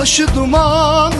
Başı duman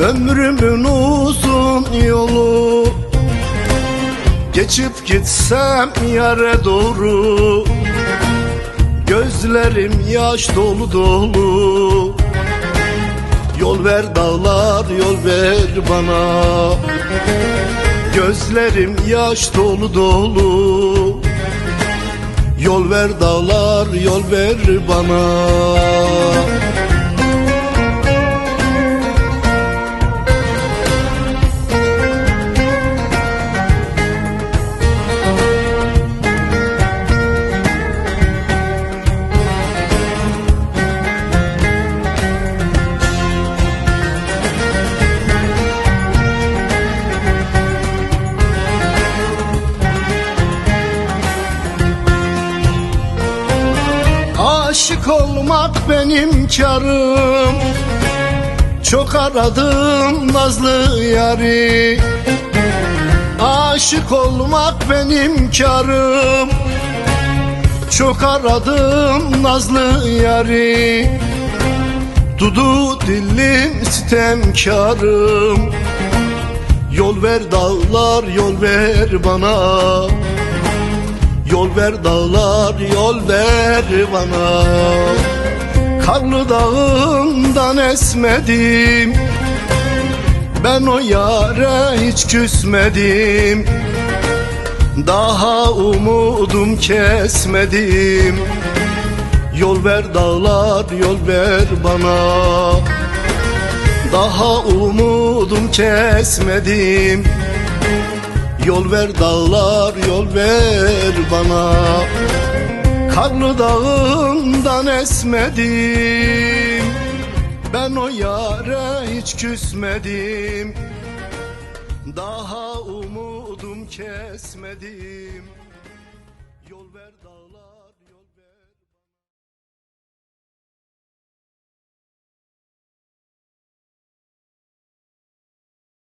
Ömrümün uzun yolu. Geçip gitsem yere doğru. Gözlerim yaş dolu dolu. Yol ver dağlar yol ver bana. Gözlerim yaş dolu dolu. Yol ver dağlar yol ver bana Aşık olmak benim karım. Çok aradım nazlı yari. Aşık olmak benim karım. Çok aradım nazlı yari. Dudu dilim sitemkarım Yol ver dağlar yol ver bana Yol ver dağlar yol ver bana. Karlı dağından esmedim. Ben o yare hiç küsmedim. Daha umudum kesmedim. Yol ver dağlar yol ver bana. Daha umudum kesmedim Yol ver dağlar yol ver bana. Karlı dağından esmedim. Ben o yare hiç küsmedim. Daha umudum kesmedim